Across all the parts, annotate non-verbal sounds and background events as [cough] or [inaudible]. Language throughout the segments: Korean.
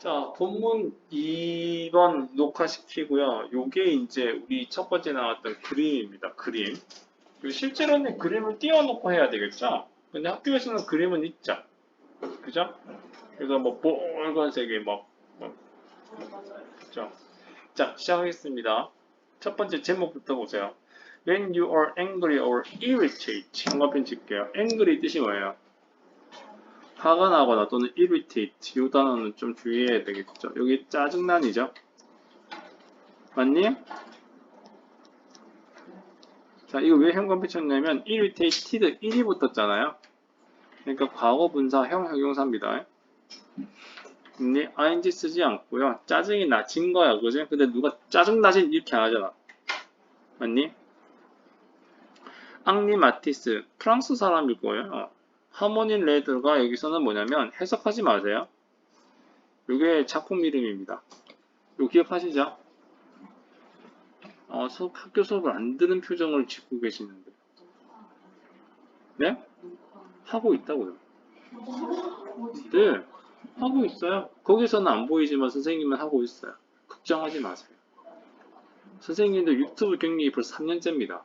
자, 본문 2번 녹화시키고요. 요게 이제 우리 첫 번째 나왔던 그림입니다. 그림. 실제로는 그림을 띄워놓고 해야 되겠죠? 근데 학교에서는 그림은 있죠. 그죠? 그래서 뭐 빨간색에 막, 막 그죠? 자, 시작하겠습니다. 첫 번째 제목부터 보세요. When you are angry or irritated. 한번 칠게요. angry 뜻이 뭐예요? 화가 나거나 또는 irritate 이 단어는 좀 주의해야 되겠죠. 여기 짜증난이죠. 맞니? 자, 이거 왜 현관 붙였냐면 irritated 1이 붙었잖아요. 그러니까 과거 분사 형 형용사입니다. 근데 ing 쓰지 않고요. 짜증이 나진 거야, 그지? 근데 누가 짜증 나진 이렇게 안 하잖아. 맞니? 앙리 마티스 프랑스 사람일 거예요. 하모닌 레드가 여기서는 뭐냐면 해석하지 마세요. 이게 작품 이름입니다. 이거 기억하시죠? 어, 수업, 학교 수업을 안 들은 표정을 짓고 계시는데. 네? 하고 있다고요. 네, 하고 있어요. 거기서는 안 보이지만 선생님은 하고 있어요. 걱정하지 마세요. 선생님도 유튜브 경력이 벌써 3년째입니다.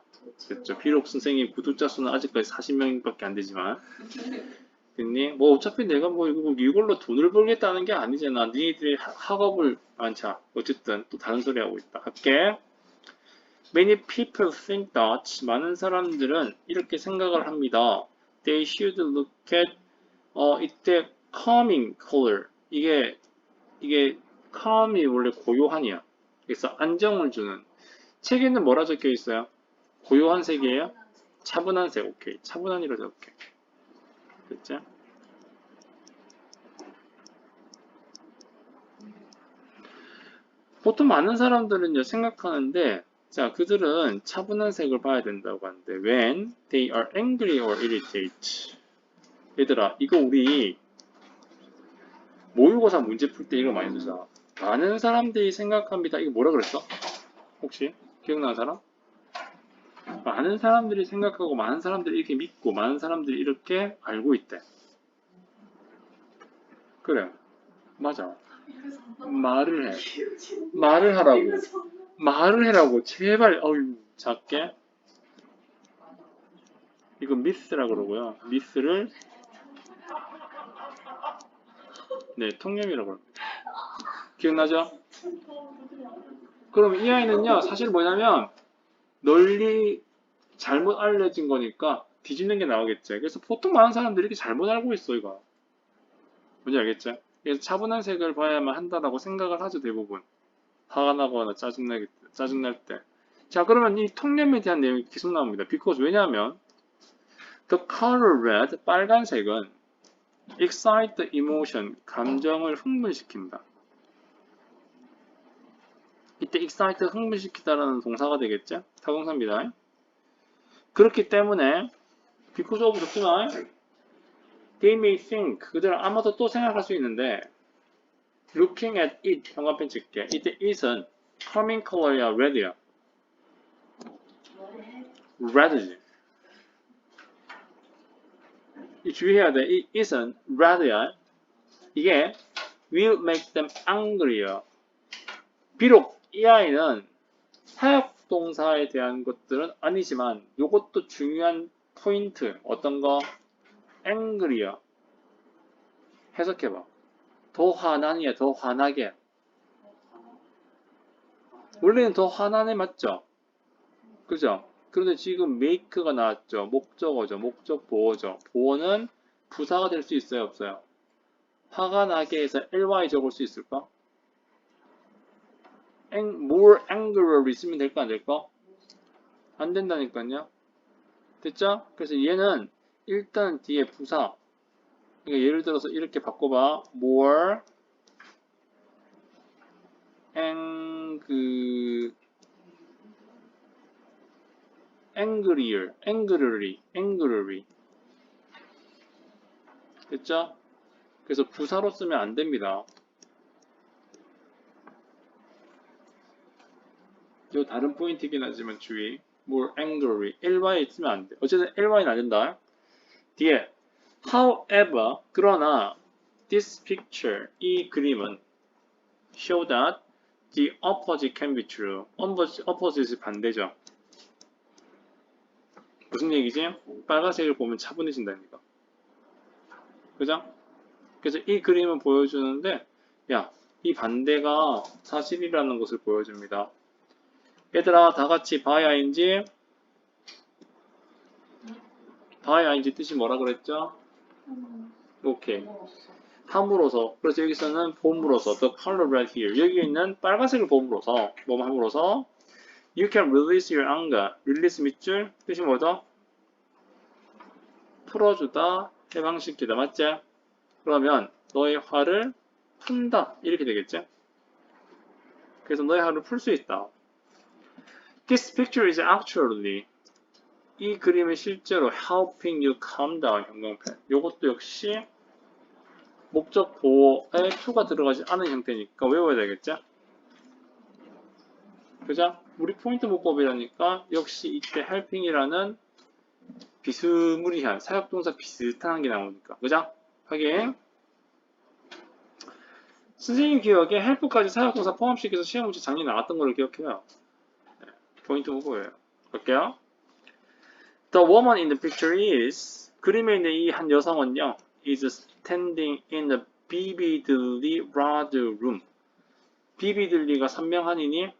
그렇죠. 비록 선생님 구독자 수는 아직까지 40명밖에 안 되지만. 됐니? 뭐 어차피 내가 뭐 이걸로 돈을 벌겠다는 게 아니잖아. 니네들이 하- 학업을 안자. 어쨌든 또 다른 소리 하고 있다. 할게. Many people think that 많은 사람들은 이렇게 생각을 합니다. They should look at 어 이때 calming color 이게 이게 calm이 원래 고요한이야. 그래서 안정을 주는 책에는 뭐라 적혀 있어요? 고요한 색이에요? 차분한 색, 오케이. 차분한이라 적게. 됐죠? 보통 많은 사람들은요, 생각하는데, 자, 그들은 차분한 색을 봐야 된다고 하는데, when they are angry or irritated. 얘들아, 이거 우리 모의고사 문제 풀 때 이거 많이 쓰잖아. 많은 사람들이 생각합니다. 이거 뭐라 그랬어? 혹시 기억나는 사람? 많은 사람들이 생각하고 많은 사람들이 이렇게 믿고 많은 사람들이 이렇게 알고 있대. 그래. 맞아. 말을 해. 말을 하라고. 말을 해라고. 제발. 어유 작게. 이거 미스라 그러고요. 미스를 네, 통념이라고. 기억나죠? 그럼 이 아이는요, 사실 뭐냐면, 널리 잘못 알려진 거니까 뒤집는 게 나오겠죠. 그래서 보통 많은 사람들이 이렇게 잘못 알고 있어, 이거. 뭔지 알겠죠? 그래서 차분한 색을 봐야만 한다라고 생각을 하죠, 대부분. 화가 나거나 짜증나게, 짜증날 때. 자, 그러면 이 통념에 대한 내용이 계속 나옵니다. because, 왜냐하면, the color red, 빨간색은 excite the emotion, 감정을 흥분시킨다. 이때 excite 흥분시키다라는 동사가 되겠죠? 타동사입니다. 그렇기 때문에 because of 좋지만 they may think 그들은 아마도 또 생각할 수 있는데 looking at it 현관펜 칠게 이때 it은 coming color야 red야 red지 이 주의해야 돼. 이 it은 red야 이게 will make them angry야 비록 이 아이는 사역 동사에 대한 것들은 아니지만 이것도 중요한 포인트 어떤 거 angry야 해석해봐 더 화나니야 더 화나게 원래는 더 화나네 맞죠? 그죠? 그런데 지금 make가 나왔죠 목적어죠 목적 보어죠 보어는 부사가 될 수 있어요 없어요? 화가 나게 해서 ly 적을 수 있을까? More angrily 쓰면 될까 안 될까? 안 된다니까요. 됐죠? 그래서 얘는 일단 뒤에 부사. 그러니까 예를 들어서 이렇게 바꿔봐. more ang angrier, angrily, angrily. 됐죠? 그래서 부사로 쓰면 안 됩니다. 요 다른 포인트이긴 하지만 주의. more angry. ly 쓰면 안 돼. 어쨌든 ly는 안 된다. 뒤에 however 그러나 this picture 이 그림은 show that the opposite can be true. opposite, opposite이 반대죠. 무슨 얘기지? 빨간색을 보면 차분해진다니까. 그죠? 그래서 이 그림을 보여주는데, 야, 이 반대가 사실이라는 것을 보여줍니다. 얘들아, 다 같이 바야인지, 바야인지 뜻이 뭐라 그랬죠? 오케이. 함으로써, 그래서 여기서는 봄으로써, the color red here. 여기 있는 빨간색을 봄으로써, 뭐 함으로써, you can release your anger. release 밑줄, 뜻이 뭐죠? 풀어주다, 해방시키다, 맞지? 그러면 너의 화를 푼다, 이렇게 되겠지? 그래서 너의 화를 풀 수 있다. This picture is actually 이 그림은 실제로 helping you calm down 형광펜. 요것도 역시 목적 보호에 to가 들어가지 않은 형태니까 외워야 되겠죠? 그죠? 우리 포인트 문법이라니까 역시 이때 helping이라는 비스무리한 사역동사 비슷한 게 나오니까 그죠? 확인 선생님 기억에 help까지 사역동사 포함시켜서 시험 문제 작년에 나왔던 걸로 기억해요 네, 포인트 문법이에요 볼게요. The woman in the picture is 그림에 있는 이 한 여성은요 is standing in a vividly red room vividly가 선명하니니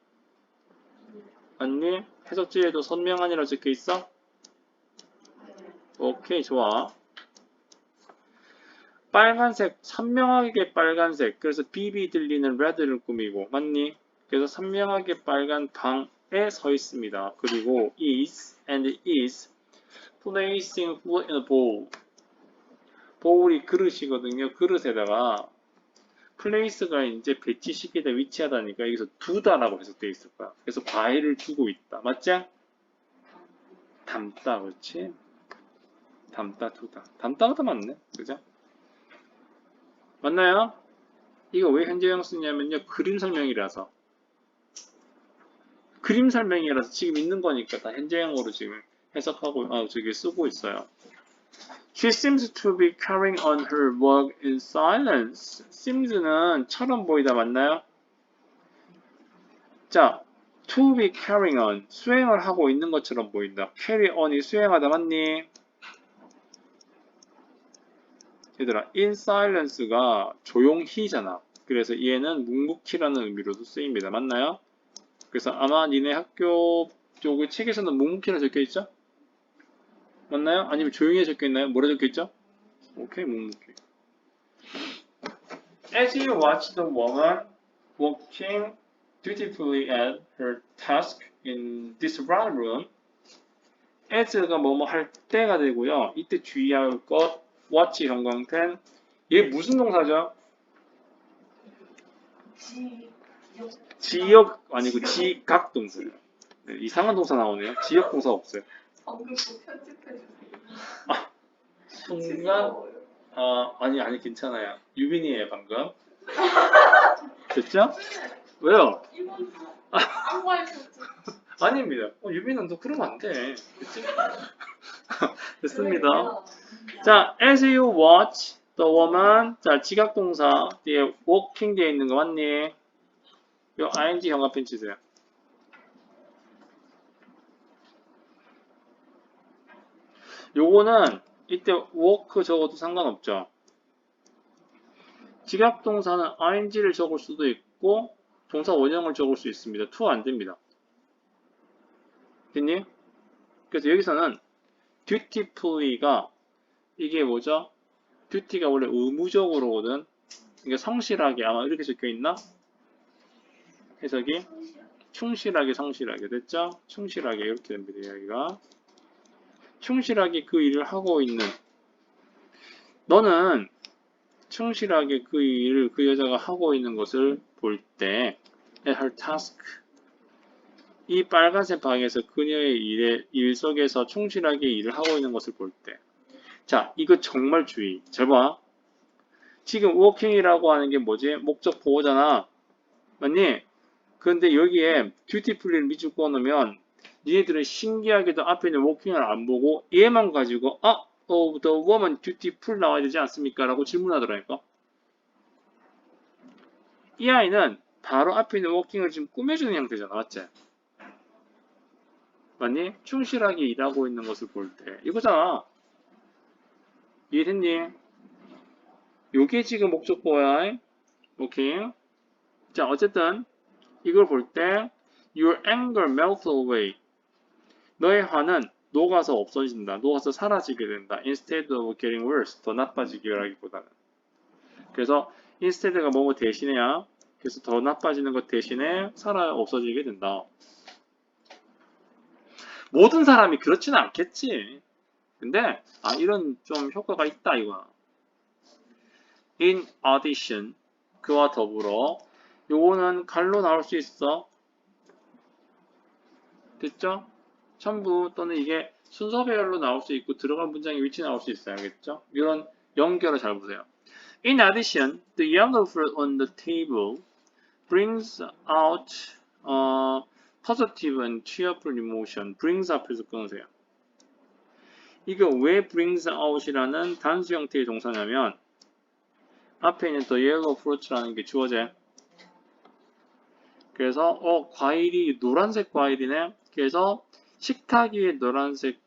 아니 해석지에도 선명하니라 적혀 있어? 오케이 좋아. 빨간색 선명하게 빨간색. 그래서 비비 들리는 레드를 꾸미고 맞니? 그래서 선명하게 빨간 방에 서 있습니다. 그리고 is and is placing food in a bowl 보울이 그릇이거든요. 그릇에다가 플레이스가 이제 배치시키다 위치하다니까 여기서 두다라고 해석되어 있을 거야. 그래서 과일을 두고 있다. 맞지? 담다 그렇지? 담다 두다. 담다가 더 맞네. 그죠? 맞나요? 이거 왜 현재형 쓰냐면요. 그림 설명이라서 그림 설명이라서 지금 있는 거니까 다 현재형으로 지금 해석하고 아 저기 쓰고 있어요 She seems to be carrying on her work in silence. seems는 처럼 보이다 맞나요? 자, to be carrying on 수행을 하고 있는 것처럼 보인다. carry on이 수행하다 맞니? 얘들아, in silence가 조용히잖아. 그래서 얘는 묵묵히라는 의미로도 쓰입니다. 맞나요? 그래서 아마 니네 학교 쪽의 책에서는 묵묵히라 적혀 있죠? 맞나요? 아니면 조용히 적혀 있나요? 뭐라 적혀 있죠? 오케이, 묵묵히. As you watch the woman walking dutifully at her task in this round room, as가 뭐뭐 할 때가 되고요. 이때 주의할 것, watch 형광펜. 얘 무슨 동사죠? 지역 아니고 지각 동사예요. 네, 이상한 동사 나오네요. 지역 동사 없어요. 또 편집해주세요. 순간 아 아니 아니 괜찮아요. 유빈이에요 방금. 됐죠? 왜요? 가르쳤지. 아닙니다. 어, 유빈은 너 그러면 안 돼. 됐지? [laughs] 됐습니다. 자, as you watch the woman. 자, 지각동사 뒤에 walking 되어 있는 거 맞니? 요 ing 형광펜 치세요. 요거는 이때 walk 적어도 상관없죠. 지각동사는 ing를 적을 수도 있고 동사 원형을 적을 수 있습니다. to 안 됩니다. 됐니? 그래서 여기서는 dutifully가 이게 뭐죠? duty가 원래 의무적으로거든. 이게 성실하게 아마 이렇게 적혀 있나? 해석이 충실하게 성실하게 됐죠? 충실하게 이렇게 됩니다. 여기가 충실하게 그 일을 하고 있는 너는 충실하게 그 일을 그 여자가 하고 있는 것을 볼 때 at her task 이 빨간색 방에서 그녀의 일에, 일 속에서 충실하게 일을 하고 있는 것을 볼 때. 자, 이거 정말 주의. 잘 봐. 지금 워킹이라고 하는 게 뭐지? 목적 보호잖아. 맞니? 그런데 여기에 듀티풀리를 밑줄 꺼놓으면 니네들은 신기하게도 앞에 있는 워킹을 안 보고 얘만 가지고 아, 어, the woman dutiful 나와야 되지 않습니까? 라고 질문하더라니까. 이 아이는 바로 앞에 있는 워킹을 지금 꾸며주는 형태잖아, 맞지? 맞니? 충실하게 일하고 있는 것을 볼 때 이거잖아. 이해됐니? 요게 지금 목적어야. 오케이. 자, 어쨌든 이걸 볼 때 your anger melts away. 너의 화는 녹아서 없어진다. 녹아서 사라지게 된다. instead of getting worse. 더 나빠지기라기보다는. 그래서 instead가 뭐뭐 대신에야. 그래서 더 나빠지는 것 대신에 사라 없어지게 된다. 모든 사람이 그렇지는 않겠지. 근데 아 이런 좀 효과가 있다 이거야. In addition 그와 더불어 요거는 갈로 나올 수 있어. 됐죠? 전부 또는 이게 순서별로 나올 수 있고 들어간 문장의 위치 나올 수 있어요. 알겠죠? 이런 연결을 잘 보세요. In addition, the yellow fruit on the table brings out uh, positive and cheerful emotion. brings 앞에서 끊으세요. 이거 왜 brings out이라는 단수 형태의 동사냐면 앞에 있는 the yellow fruit라는 게 주어져. 그래서 어 과일이 노란색 과일이네. 그래서 식탁 위에 노란색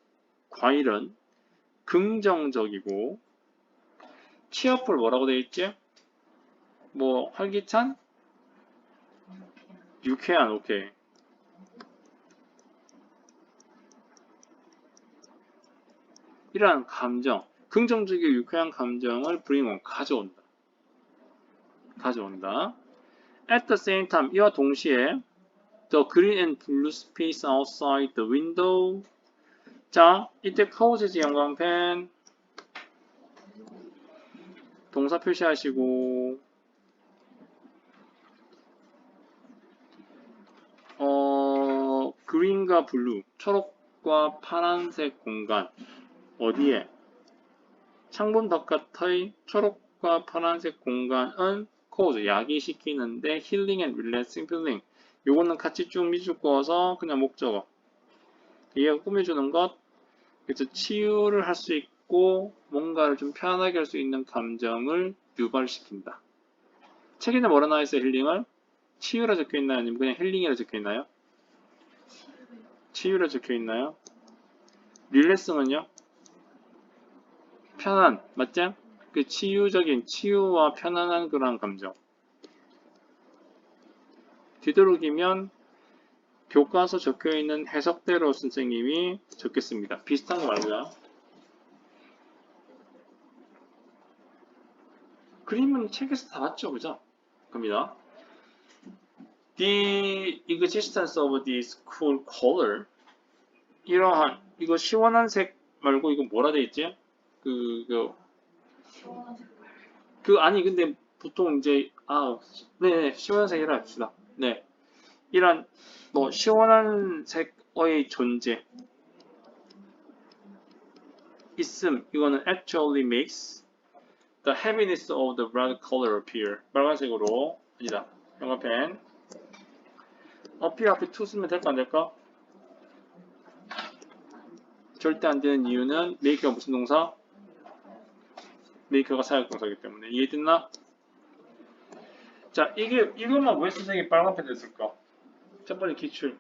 과일은 긍정적이고 cheerful 뭐라고 되어 있지? 뭐 활기찬? 유쾌한 오케이. 이러한 감정, 긍정적이고 유쾌한 감정을 on, 가져온다. 가져온다. At the same time, 이와 동시에 the green and blue space outside the window. 자, 이때 causes 형광펜 동사 표시하시고 어, 그린과 블루, 초록과 파란색 공간 어디에? 창문 바깥의 초록과 파란색 공간은 cause, 야기시키는데 healing and relaxing feeling 요거는 같이 쭉 미묶어서 그냥 목적어 얘가 꾸며주는 것 그래서 치유를 할 수 있고 뭔가를 좀 편하게 할 수 있는 감정을 유발시킨다 책에는 뭐라 나와 있어요 힐링을? 치유라 적혀 있나요? 아니면 그냥 힐링이라 적혀 있나요? 치유라 적혀 있나요? 릴레스는요? 편안, 맞죠? 그 치유적인, 치유와 편안한 그런 감정. 뒤돌아기면 교과서 적혀 있는 해석대로 선생님이 적겠습니다. 비슷한 거 말고요. 그림은 책에서 다 봤죠, 그죠? 갑니다. The existence of this cool color 이러한 이거 시원한 색 말고 이거 뭐라 돼 있지? 그, 그, 그 아니 근데 보통 이제 아, 네, 시원한 색이라 합시다. 네, 이런 뭐 시원한 색의 존재 있음 이거는 actually makes the happiness of the red color appear 빨간색으로 아니다 영화펜 appear 앞에 to 쓰면 될까 안 될까? 절대 안 되는 이유는 make가 무슨 동사? Make가 사역 동사이기 때문에. 이해됐나? 자 이게 이것만 왜 선생님이 빨간펜 냈을까? 첫 번째 기출.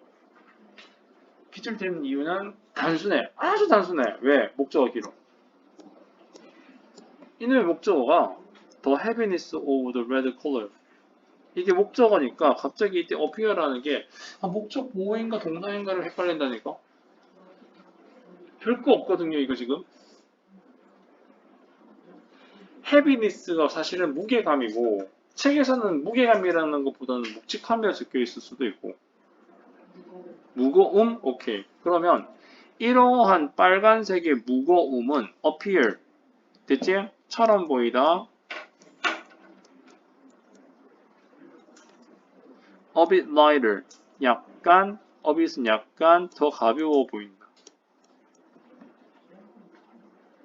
기출 되는 이유는 단순해. 아주 단순해. 왜? 목적어 기로 이놈의 목적어가 The happiness of the red color. 이게 목적어니까 갑자기 이때 appear라는 게 아, 목적 보호인가 동사인가를 헷갈린다니까? 별거 없거든요 이거 지금 happiness가 사실은 무게감이고 책에서는 무게감이라는 것보다는 묵직함이라 적혀 있을 수도 있고 무거움? 오케이. 그러면 이러한 빨간색의 무거움은 appear 됐지? 처럼 보이다. a bit lighter 약간 a bit은 약간 더 가벼워 보인다.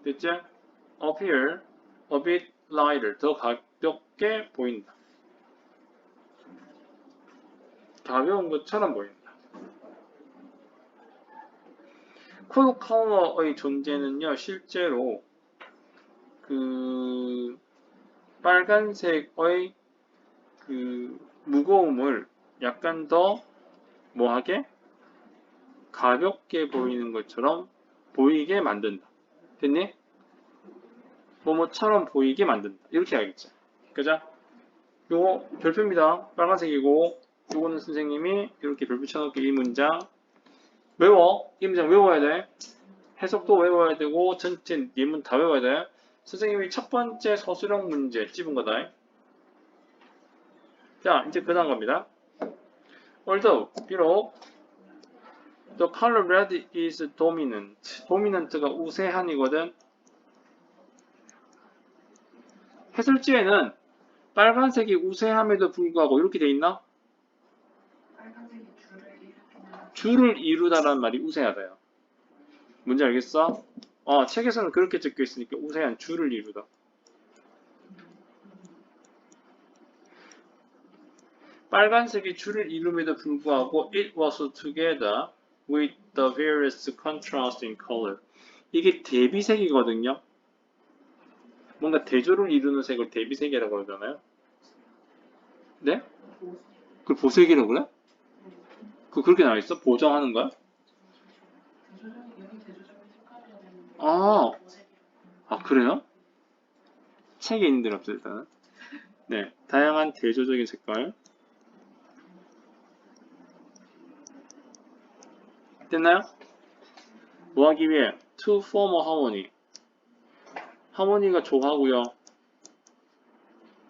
됐지? appear bit lighter 더 가볍게 보인다. 가벼운 것처럼 보인다. 쿨 컬러의 존재는요, 실제로 그 빨간색의 그 무거움을 약간 더 뭐하게 가볍게 보이는 것처럼 보이게 만든다. 됐니? 뭐뭐처럼 보이게 만든다. 이렇게 알겠지? 그죠? 요거 별표입니다. 빨간색이고 요거는 선생님이 이렇게 별표 쳐놓을게 이 문장 외워. 이 문장 외워야 돼. 해석도 외워야 되고 전체 예문 다 외워야 돼. 선생님이 첫 번째 서술형 문제 찝은 거다. 자, 이제 그 다음 갑니다. Although, 비록 the color red is dominant. dominant가 우세한이거든. 해설지에는 빨간색이 우세함에도 불구하고 이렇게 돼 있나? 빨간색이 줄을 이루다라는 말이 우세하다요. 뭔지 알겠어? 어, 책에서는 그렇게 적혀 있으니까 우세한 줄을 이루다. 빨간색이 줄을 이룸에도 불구하고 it was together with the various contrast in color. 이게 대비색이거든요. 뭔가 대조를 이루는 색을 대비색이라고 그러잖아요. 네? 그 보색이라고 그래? 그 그렇게 나와 있어? 보정하는 거야? 아. 아 그래요? 책에 있는 데는 없어요 일단은 네 다양한 대조적인 색깔 됐나요? 뭐 하기 위해 to form a harmony 하모니가 조화고요.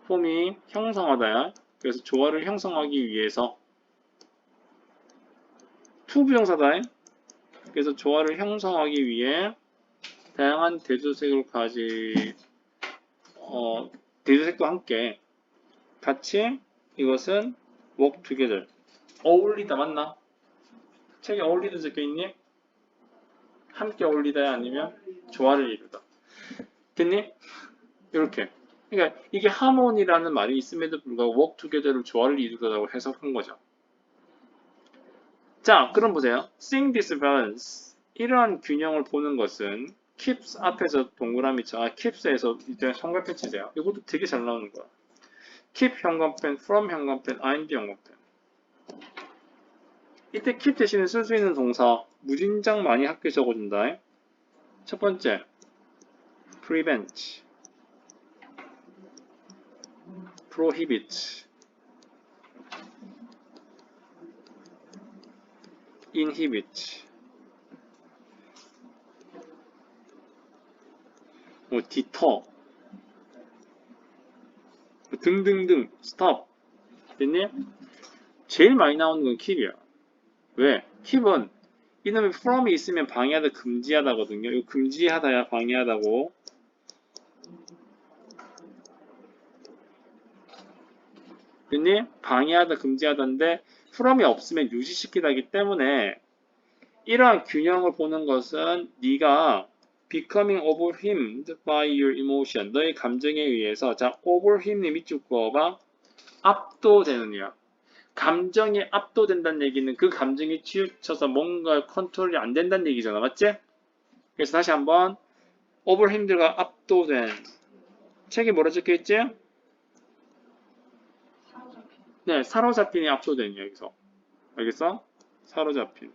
폼이 형성하다야. 그래서 조화를 형성하기 위해서 to 부정사다 그래서 조화를 형성하기 위해 다양한 대조색을 가지 어, 대조색과 함께 같이 이것은 work together. 어울리다 맞나? 책에 어울리다 적혀 있니? 함께 어울리다야? 아니면 조화를 이루다 됐니? 이렇게 그러니까 이게 하모니라는 말이 있음에도 불구하고 work together를 조화를 이루다라고 해석한 거죠 자 그럼 보세요 seeing this balance 이러한 균형을 보는 것은 keeps 앞에서 동그라미 쳐. 아, keeps에서 이제 형광펜 치세요. 이것도 되게 잘 나오는 거야. keep 형광펜, from 형광펜, ing 형광펜. 이때 keep 대신에 쓸 수 있는 동사 무진장 많이 학교에 적어준다. 첫 번째, prevent, prohibit, inhibit. 뭐 디터 뭐 등등등 스톱 됐니? 제일 많이 나오는 건 킵이야 왜? 킵은 이놈의 from이 있으면 방해하다 금지하다거든요 이거 금지하다야 방해하다고 됐니? 방해하다 금지하다인데 from이 없으면 유지시키다기 때문에 이러한 균형을 보는 것은 네가 becoming overwhelmed by your emotion. 너의 감정에 의해서 자 overwhelm이 밑줄 그어봐 압도되느냐. 감정에 압도된다는 얘기는 그 감정에 치우쳐서 뭔가 컨트롤이 안 된다는 얘기잖아, 맞지? 그래서 다시 한번 overwhelmed가 압도된 책에 뭐라 적혀 있지? 네, 사로잡힌이 압도된 여기서 알겠어? 사로잡힌.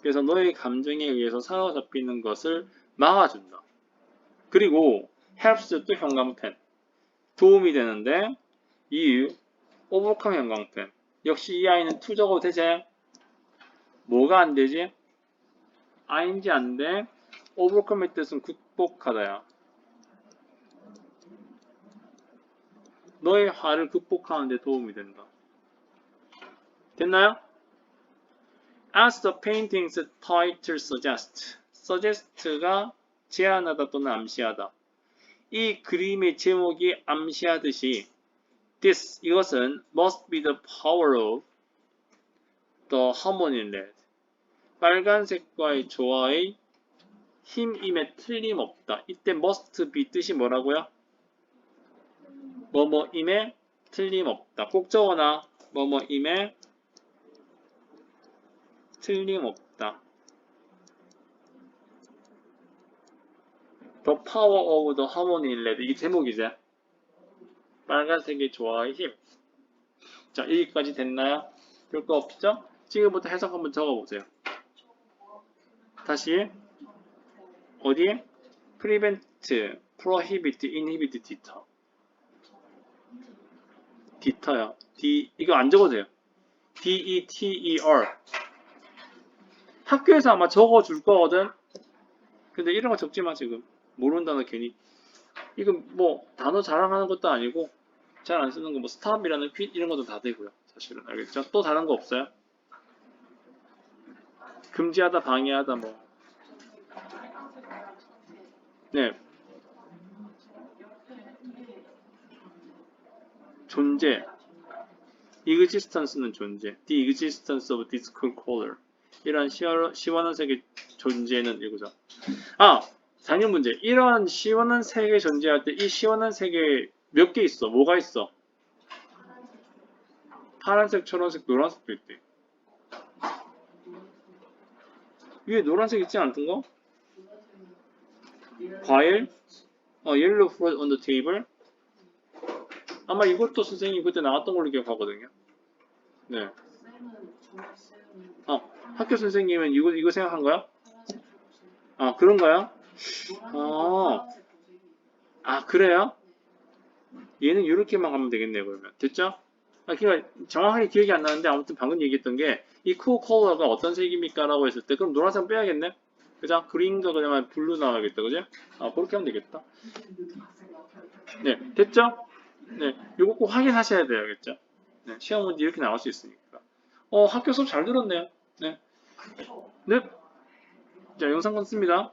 그래서 너의 감정에 의해서 사로잡히는 것을 막아준다. 그리고 helps 또 형광펜 도움이 되는데 이유 overcome 형광펜 역시 이 아이는 투 적어도 되지? 뭐가 안 되지? ing 안 돼. overcome의 뜻은 극복하다야. 너의 화를 극복하는 데 도움이 된다. 됐나요? As the painting's title suggests, suggest가 제안하다 또는 암시하다. 이 그림의 제목이 암시하듯이 this 이것은 must be the power of the harmony red. 빨간색과의 조화의 힘임에 틀림없다. 이때 must be 뜻이 뭐라고요? 뭐뭐임에 틀림없다. 꼭 적어놔. 뭐뭐임에 틀림없다. The power of the harmony red. 이게 제목이지. 빨간색이 좋아의 힘. 자, 여기까지 됐나요? 별거 없죠? 지금부터 해석 한번 적어보세요. 다시 어디에? prevent, prohibit, inhibit, deter. Deter요. D 이거 안 적어도 돼요. D E T E R. 학교에서 아마 적어 줄 거거든. 근데 이런 거 적지 마 지금. 모르는 단어 괜히. 이거 뭐 단어 자랑하는 것도 아니고 잘 안 쓰는 거 뭐 스탑이라는 퀴 이런 것도 다 되고요. 사실은 알겠죠? 또 다른 거 없어요? 금지하다, 방해하다 뭐. 네. 존재. existence는 존재. The existence of this color. 시원, 시원한 색의 존재는 이거죠. 아, 작년 문제. 이런 시원한 색의 존재할 때 이 시원한 색에 몇 개 있어? 뭐가 있어? 파란색, 초록색, 노란색도 있대. 위에 노란색 있지 않던 거? 과일? 어, yellow fruit on the table. 아마 이것도 선생님이 그때 나왔던 걸로 기억하거든요. 네. 어, 학교 선생님은 이거, 이거 생각한 거야? 아, 그런가요? 어. 아, 그래요? 얘는 이렇게만 가면 되겠네요, 그러면. 됐죠? 아, 그러니까 정확하게 기억이 안 나는데 아무튼 방금 얘기했던 게 이 쿠어 컬러가 어떤 색입니까? 라고 했을 때 그럼 노란색 빼야겠네? 그죠? 그린과 그냥 블루 나와야겠다, 그죠? 아, 그렇게 하면 되겠다. 네, 됐죠? 네, 요거 꼭 확인하셔야 돼야겠죠? 네, 시험 문제 이렇게 나올 수 있으니까. 어, 학교 수업 잘 들었네요. 네. 네. 자, 영상 끊습니다.